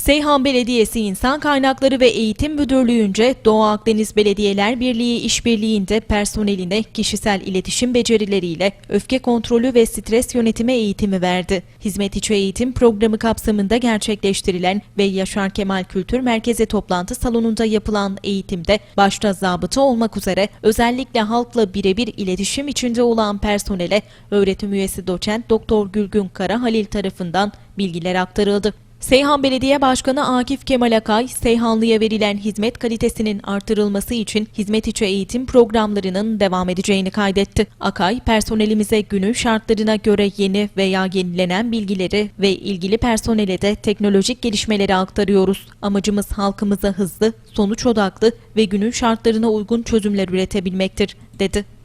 Seyhan Belediyesi İnsan Kaynakları ve Eğitim Müdürlüğü'nce Doğu Akdeniz Belediyeler Birliği işbirliğinde personeline kişisel iletişim becerileriyle öfke kontrolü ve stres yönetimi eğitimi verdi. Hizmet içi eğitim programı kapsamında gerçekleştirilen ve Yaşar Kemal Kültür Merkezi toplantı salonunda yapılan eğitimde başta zabıta olmak üzere özellikle halkla birebir iletişim içinde olan personele öğretim üyesi doçent Doktor Gülgün Kara Halil tarafından bilgiler aktarıldı. Seyhan Belediye Başkanı Akif Kemal Akay, Seyhanlı'ya verilen hizmet kalitesinin artırılması için hizmet içi eğitim programlarının devam edeceğini kaydetti. Akay, personelimize günün şartlarına göre yeni veya yenilenen bilgileri ve ilgili personele de teknolojik gelişmeleri aktarıyoruz. Amacımız halkımıza hızlı, sonuç odaklı ve günün şartlarına uygun çözümler üretebilmektir, dedi.